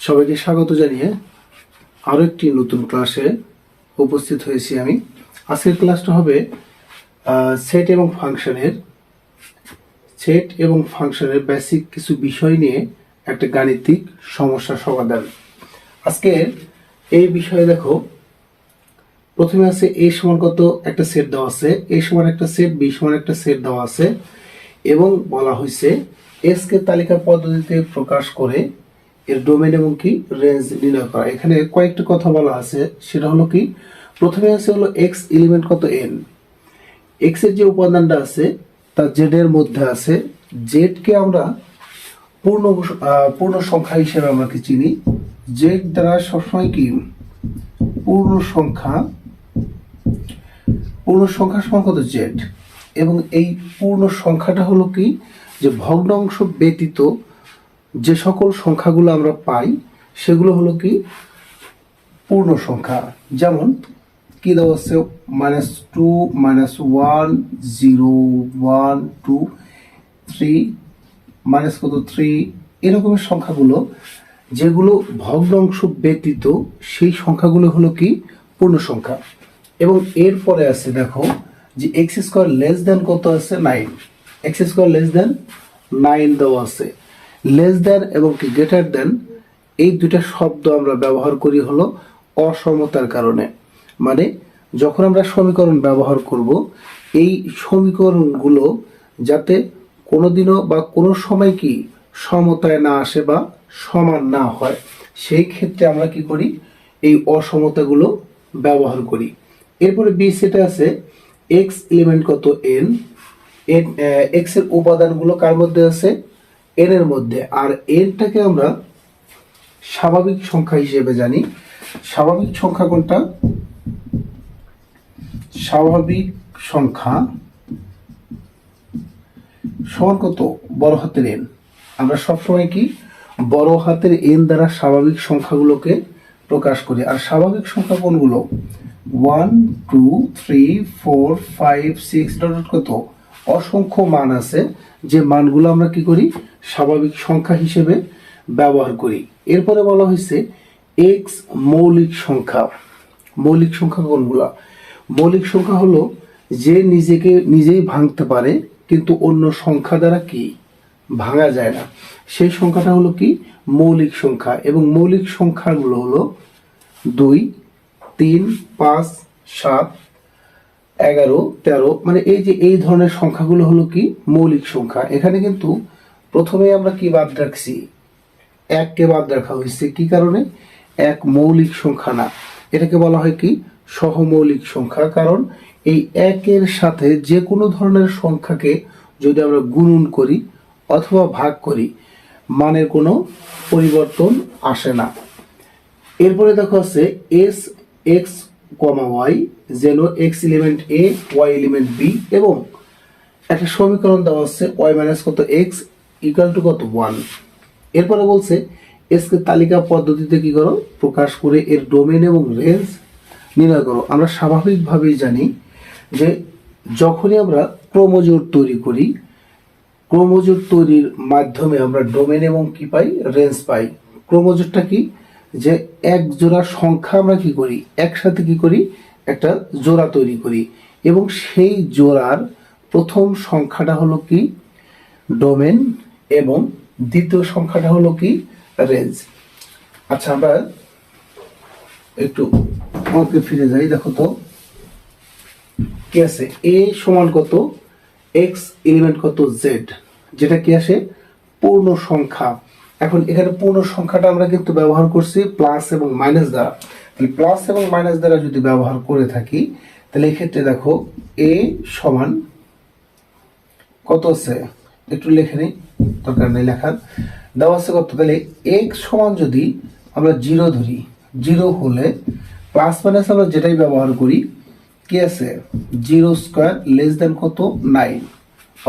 সবাইকে স্বাগত জানিয়ে আরও একটি নতুন ক্লাসে উপস্থিত হয়েছি আমি। আজকের ক্লাসটা হবে সেট এবং ফাংশনের সেট এবং ফাংশনের বেসিক কিছু বিষয় নিয়ে একটা গাণিতিক সমস্যা সমাধান। আজকে এই বিষয়ে দেখো, প্রথমে আছে এ সমান কত, একটা সেট দেওয়া আছে এ সমান একটা সেট বি সমান একটা সেট দেওয়া আছে এবং বলা হয়েছে এস কে তালিকা পদ্ধতিতে প্রকাশ করে এর ডোমেন এবং কি রেঞ্জ নির্ণয় করা। এখানে কয়েকটা কথা বলা আছে, সেটা হলো কি, প্রথমে আছে হলো এক্স এলিমেন্ট কত এন এক্সের যে উপাদানটা আছে তা জেড এর মধ্যে আছে। জেড কে আমরা পূর্ণ পূর্ণ সংখ্যা হিসেবে আমরা কি চিনি? জেড দ্বারা সবসময় কি? পূর্ণ সংখ্যা পূর্ণ সংখ্যা সমান কত জেড এবং এই পূর্ণ সংখ্যাটা হলো কি? যে ভগ্নাংশ ব্যতীত যে সকল সংখ্যাগুলো আমরা পাই, সেগুলো হলো কি? পূর্ণ সংখ্যা। যেমন, কি দেওয়া আছে? Minus two, minus one, zero, one, two, three, minus কত? থ্রি। এরকমের সংখ্যাগুলো, যেগুলো ভগ্নাংশ ব্যতীত, সেই সংখ্যাগুলো হলো কি? পূর্ণ সংখ্যা। এবং এরপরে আছে, দেখো, যে এক্স স্কোয়ার লেস দেন কত আছে? Nine. X square less than nine দেওয়া আছে। লেস দেন এবং কি গ্রেটার দেন এই দুইটা শব্দ আমরা ব্যবহার করি হলো অসমতার কারণে। মানে যখন আমরা সমীকরণ ব্যবহার করব, এই সমীকরণগুলো যাতে কোনোদিনও বা কোনো সময় কি সমতায় না আসে বা সমান না হয়, সেই ক্ষেত্রে আমরা কি করি, এই অসমতাগুলো ব্যবহার করি। এরপরে বি সেটা আছে এক্স এলিমেন্ট কত এন এন এক্সের উপাদানগুলো কার মধ্যে আছে? এন এর মধ্যে। আর এনটাকে আমরা স্বাভাবিক সংখ্যা হিসেবে জানি। স্বাভাবিক সংখ্যা কোনটা? স্বাভাবিক সংখ্যা সমান কত? বড় হাতের এন। আমরা সবসময় কি? বড় হাতের এন দ্বারা স্বাভাবিক সংখ্যাগুলোকে প্রকাশ করি। আর স্বাভাবিক সংখ্যা কোনগুলো? One, two, three, four, five, six কত? অসংখ্য মান আছে। যে মানগুলো আমরা কি করি? স্বাভাবিক সংখ্যা হিসেবে ব্যবহার করি। এরপরে বলা হয়েছে এক্স মৌলিক সংখ্যা। মৌলিক সংখ্যা কোনগুলা? মৌলিক সংখ্যা হলো যে নিজেকে নিজেই ভাঙতে পারে, কিন্তু অন্য সংখ্যা দ্বারা কি? ভাঙা যায় না। সেই সংখ্যাটা হলো কি? মৌলিক সংখ্যা। এবং মৌলিক সংখ্যাগুলো হলো দুই, তিন, পাঁচ, সাত, এগারো, তেরো মানে এই যে এই ধরনের সংখ্যাগুলো হলো কি? মৌলিক সংখ্যা। এখানে কিন্তু প্রথমে আমরা কি বাদ রাখছি? এককে বাদ রাখা হয়েছে কি কারণে? এক মৌলিক সংখ্যা না। এটাকে বলা হয় কি? সহমৌলিক সংখ্যা। কারণ এই একের সাথে যে কোনো ধরনের সংখ্যাকে যদি আমরা গুণন করি অথবা ভাগ করি, মানের কোনো পরিবর্তন আসে না। এরপরে দেখো আছে এস, এক্স, কমা ওয়াই, যেন X element A, Y element B এবং একটা সমীকরণ দেওয়া হচ্ছে ওয়াই মাইনাস কত? এক্স ইকুয়াল টু কত? ওয়ান এরপরে বলছে এসকে তালিকা পদ্ধতিতে কি করো? প্রকাশ করে এর ডোমেন এবং রেঞ্জ নির্ণয় করো। আমরা স্বাভাবিকভাবেই জানি যে যখনই আমরা ক্রোমোজোর তৈরি করি, ক্রোমোজোর তৈরির মাধ্যমে আমরা ডোমেন এবং কি পাই? রেঞ্জ পাই। ক্রোমোজোরটা কি? যে এক জোড়া সংখ্যা আমরা কি করি? একসাথে কি করি? একটা জোড়া তৈরি করি। এবং সেই জোড়ার প্রথম সংখ্যাটা হলো কি? ডোমেন এবং দ্বিতীয় সংখ্যাটা হলো কি? রেঞ্জ। আচ্ছা আমরা একটু অঙ্কে ফিরে যাই, দেখো তো। কি আছে? এ সমান কত? এক্স এলিমেন্ট কত? জেড যেটা কি আসে? পূর্ণ সংখ্যা। এখন এখানে পূর্ণ সংখ্যাটা আমরা কিন্তু ব্যবহার করছি প্লাস এবং মাইনাস দ্বারা। তাহলে প্লাস এবং মাইনাস দ্বারা যদি ব্যবহার করে থাকি, তাহলে এক্ষেত্রে দেখো এ সমান কত আছে? একটু লিখে নিই, দরকার নেই লেখার। দেওয়া আছে তাহলে এক্স সমান যদি আমরা জিরো ধরি, জিরো হলে প্লাস মাইনাস আমরা যেটাই ব্যবহার করি, কি আছে? জিরো স্কোয়ার লেস দেন কত? নাইন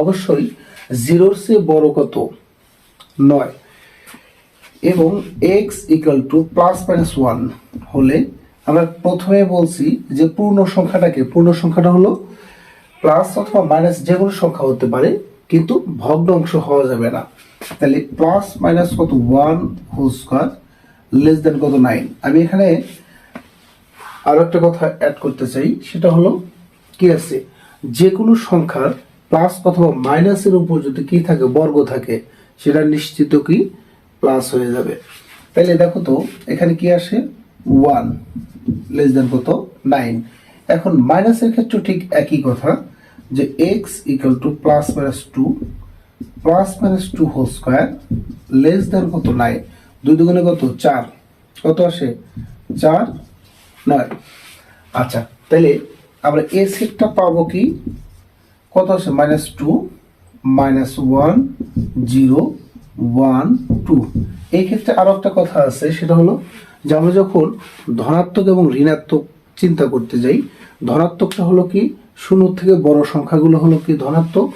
অবশ্যই জিরোর চেয়ে বড় কত? নয়। এবং X equal to plus minus one হলে আমরা প্রথমে বলছি যে পূর্ণ সংখ্যাটাকে, পূর্ণ সংখ্যাটা হলো প্লাস অথবা মাইনাস যে কোনো সংখ্যা হতে পারে কিন্তু ভগ্নাংশ হওয়া যাবে না। তাহলে প্লাস মাইনাস কত? One whole square less than কত? নাইন আমি এখানে আরও একটা কথা অ্যাড করতে চাই, সেটা হলো কি আছে? যে কোনো সংখ্যার প্লাস অথবা মাইনাসের উপর যদি কি থাকে, বর্গ থাকে, সেটা নিশ্চিত কি? প্লাস হয়ে যাবে। তাহলে দেখো তো, এখানে কি আসে? ওয়ান লেস দেন কত? নাইন এখন মাইনাসের ক্ষেত্রে ঠিক একই কথা। যে x equal to plus minus two plus minus two five square less than কত? নাই দুই দুগুণে কত? চার। কত আসে? চার, নয়। আচ্ছা তাহলে আমরা এ সেটটা পাবো কি? কত আসে? Minus two minus one zero one two এই ক্ষেত্রে আরও একটা কথা আছে, সেটা হলো যে আমরা যখন ধনাত্মক এবং ঋণাত্মক চিন্তা করতে যাই, ধনাত্মকটা হলো কি? শূন্য থেকে বড় সংখ্যাগুলো হলো কি ধনাত্মক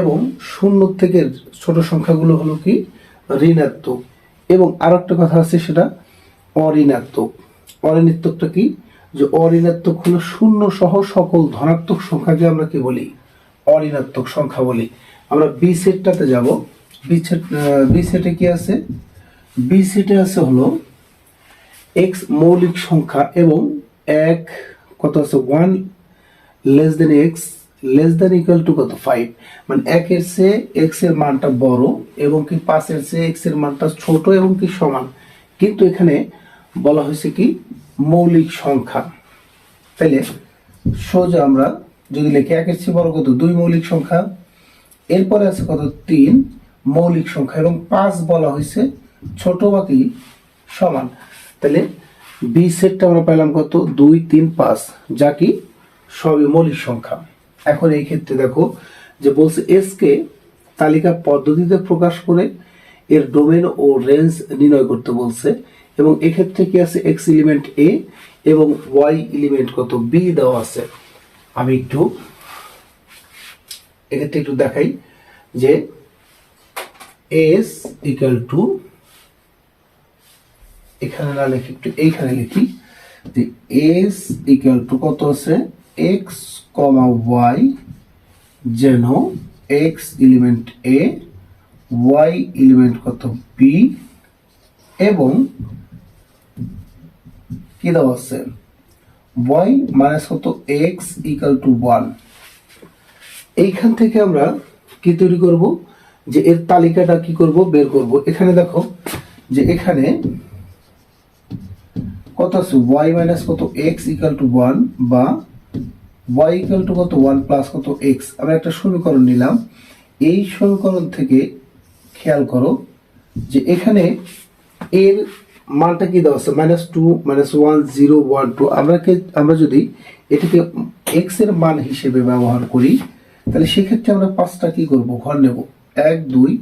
এবং শূন্য থেকে ছোট সংখ্যাগুলো হলো কি ঋণাত্মক। এবং আর একটা কথা আছে সেটা অঋণাত্মক। অঋণাত্মকটা কি? যে অঋণাত্মক হলো শূন্য সহ সকল ধনাত্মক সংখ্যাকে আমরা কি বলি? অঋণাত্মক সংখ্যা বলি। আমরা বি সেটটাতে যাব। বি সেট বি সেটে কি আছে? বি সেটে আছে হলো এক্স মৌলিক সংখ্যা এবং এক, কত আছে? One less than x less than equal to কত? ফাইভ মানে একের চেয়ে এক্সের মানটা বড় এবং কি পাঁচের চেয়ে এক্সের মানটা ছোট এবং কি সমান? কিন্তু এখানে বলা হয়েছে কি? মৌলিক সংখ্যা। তাইলে সোজা আমরা যদি লিখি একের চেয়ে বড় কত? দুই মৌলিক সংখ্যা। এরপরে আছে কত? তিন মৌলিক সংখ্যা এবং পাঁচ বলা হয়েছে ছোট বা কি? সমান। তাহলে বি সেটটা আমরা পেলাম কত? দুই, তিন, পাঁচ। যা কি? সবই মৌলিক সংখ্যা। এখন এই ক্ষেত্রে দেখো যে বলছে এস কে তালিকা পদ্ধতিতে প্রকাশ করে এর ডোমেন ও রেঞ্জ নির্ণয় করতে বলছে এবং এক্ষেত্রে কি আছে? এক্স এলিমেন্ট এ এবং ওয়াই এলিমেন্ট কত? বি দেওয়া আছে। আমি একটু এক্ষেত্রে একটু দেখাই যে এস ইকুয়াল টু এখানে না লিখি একটু এইখানে লিখি যে এস ইকুয়াল টু কত আছে? এক্স কমা ওয়াই যেন x element A y element কত বি এবং কি দেওয়া আছে? ওয়াই মাইনাস কত এক্স ইকুয়াল টু ওয়ান এইখান থেকে আমরা কি তৈরি করব? যে এর তালিকাটা কি করব? বের করব। এখানে দেখো যে এখানে কত আছে? ওয়াই মাইনাস কত এক্স ইকুয়াল টু ওয়ান বা ওয়াই ইকুয়াল টু কত? ওয়ান প্লাস কত? এক্স আমরা একটা সমীকরণ নিলাম। এই সমীকরণ থেকে খেয়াল করো যে এখানে এর মানটা কি দেওয়া আছে? Minus two minus one zero one two আমরা কে- আমরা যদি এটাকে এক্সের মান হিসেবে ব্যবহার করি, তাহলে সেক্ষেত্রে আমরা পাঁচটা কি করব? ঘর নেব। এক, দুই,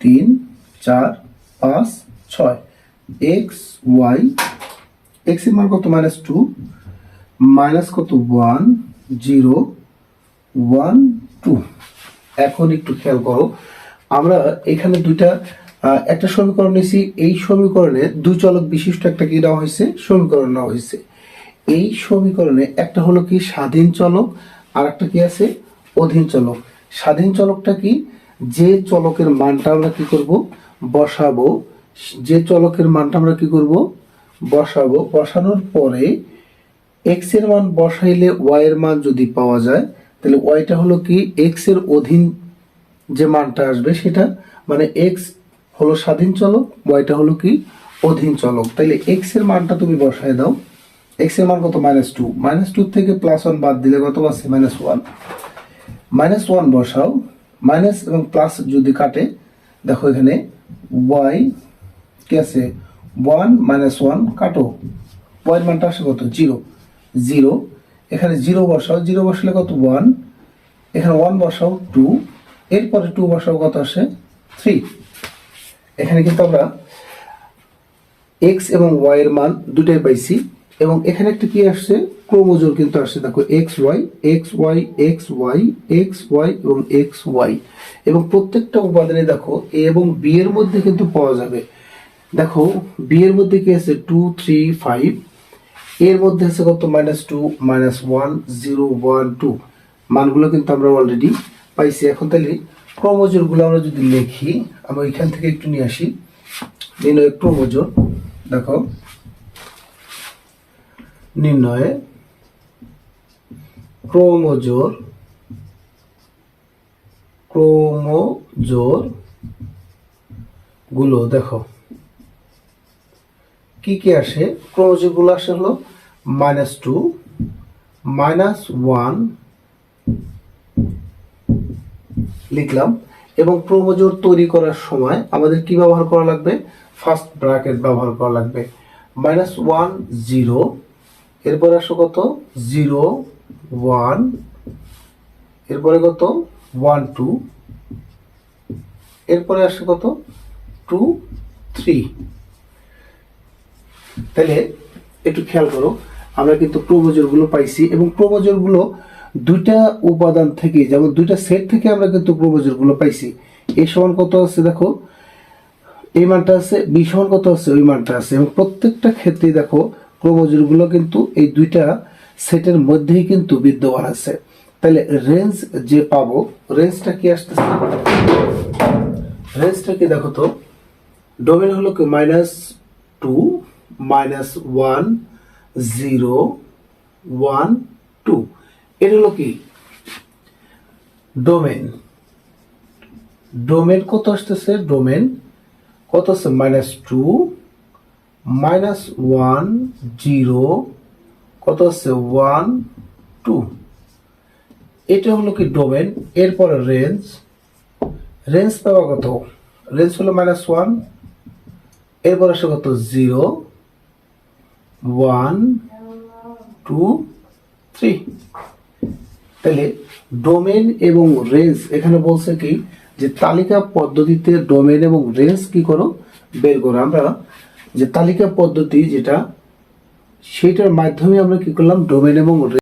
তিন, চার, পাঁচ, ছয়। এক্স ওয়াই এক্সের মান কত? মাইনাস টু মাইনাস কত? One, zero, one, two. এখন একটু খেয়াল করো। আমরা এখানে দুইটা একটা সমীকরণ নিয়েছি। এই সমীকরণে দুই চলক বিশিষ্ট একটা কি নেওয়া হয়েছে? সমীকরণ নেওয়া হয়েছে। এই সমীকরণে একটা হলো কি? স্বাধীন চলক আর একটা কি আছে? অধীন চলক। স্বাধীন চলকটা কি? যে চলকের মানটা আমরা কি করব? বসাবো। যে চলকের মানটা আমরা কি করব? বসাবো। বসানোর পরে এক্সের মান বসাইলে ওয়াই এর মান যদি পাওয়া যায়, তাহলে ওয়াইটা হলো কি? এক্সের অধীন যে মানটা আসবে সেটা মানে এক্স হলো স্বাধীন চলক ওয়াইটা হলো কি? অধীন চলক। তাহলে এক্সের মানটা তুমি বসায় দাও। এক্সের মান কত? মাইনাস টু মাইনাস টু থেকে প্লাস ওয়ান বাদ দিলে কত আছে? মাইনাস ওয়ান মাইনাস ওয়ান বসাও। মাইনাস এবং প্লাস যদি কাটে, দেখো এখানে ওয়াই কি আছে? ওয়ান মাইনাস ওয়ান কাটো। ওয়াই মানটা আসে কত? জিরো জিরো, এখানে জিরো বসাও, জিরো বসালে কত? ওয়ান। এখানে ওয়ান বসাও, টু। এরপরে টু বসাও কত আসে? থ্রি। এখানে কিন্তু আমরা এক্স এবং ওয়াই এর মান দুটাই পাইছি, এবং এখানে একটা কি আসছে? ক্রোমোজোর কিন্তু আসছে। দেখো, x, y x y x y x, y এবং এক্স, ওয়াই। এবং প্রত্যেকটা উপাদানে দেখো, এ এবং বি এর মধ্যে কিন্তু পাওয়া যাবে। দেখো, বি এর মধ্যে কি আছে? Two, three, five. এর মধ্যে আছে কত? Minus two minus one zero one two মানগুলো কিন্তু আমরা অলরেডি পাইছি। এখন তাহলে ক্রোমোজোরগুলো আমরা যদি লিখি আমরা এখান থেকে একটু নিয়ে আসি। নির্ণয় ক্রোমোজোর, দেখো। নির্ণয়ে ক্রোমোজোর ক্রোমোজোরগুলো, দেখো। কি কি আসে? ক্রোমোজোরগুলো আসে হলো মাইনাস টু মাইনাস ওয়ান লিখলাম এবং ক্রোমোজোর তৈরি করার সময় আমাদের কি ব্যবহার করা লাগবে? ফার্স্ট ব্র্যাকেট ব্যবহার করা লাগবে। মাইনাস ওয়ান জিরো এরপরে আসো কত? জিরো ওয়ান এরপরে কত? ওয়ান টু এরপরে আসে কত? টু থ্রি তাহলে একটু খেয়াল করো, আমরা কিন্তু ক্রোমোজোরগুলো পাইছি এবং ক্রোমোজোরগুলো দুইটা উপাদান থেকে, যেমন দুইটা সেট থেকে আমরা কিন্তু ক্রোমোজোরগুলো পাইছি। এই সমান কত আছে দেখো? এই মানটা আছে, বি সমান কত আছে? ওই মানটা আছে। এবং প্রত্যেকটা ক্ষেত্রেই দেখো ক্রোমোজোরগুলো কিন্তু এই দুইটা সেটের মধ্যেই কিন্তু বিদ্যমান আছে। তাহলে রেঞ্জ যে পাবো, রেঞ্জটা কি আসতেছে? রেঞ্জটা কি দেখো তো? ডোমেন হলো কি minus two minus one zero one two এটা হলো কি? ডোমেন ডোমেন কত আসতেছে? ডোমেন কত আছে minus two minus one zero কত আছে ওয়ান টু এটা হলো কি ডোমেন এরপরে রেঞ্জ রেঞ্জ পাওয়া কত? রেঞ্জ হলো মাইনাস ওয়ান এরপর আসে কত? জিরো ওয়ান টু থ্রি তাহলে ডোমেন এবং রেঞ্জ এখানে বলছে কি যে তালিকা পদ্ধতিতে ডোমেন এবং রেঞ্জ কি করো? বের করো। আমরা যে তালিকা পদ্ধতি যেটা, সেটার মাধ্যমে আমরা কি করলাম? ডোমেন এবং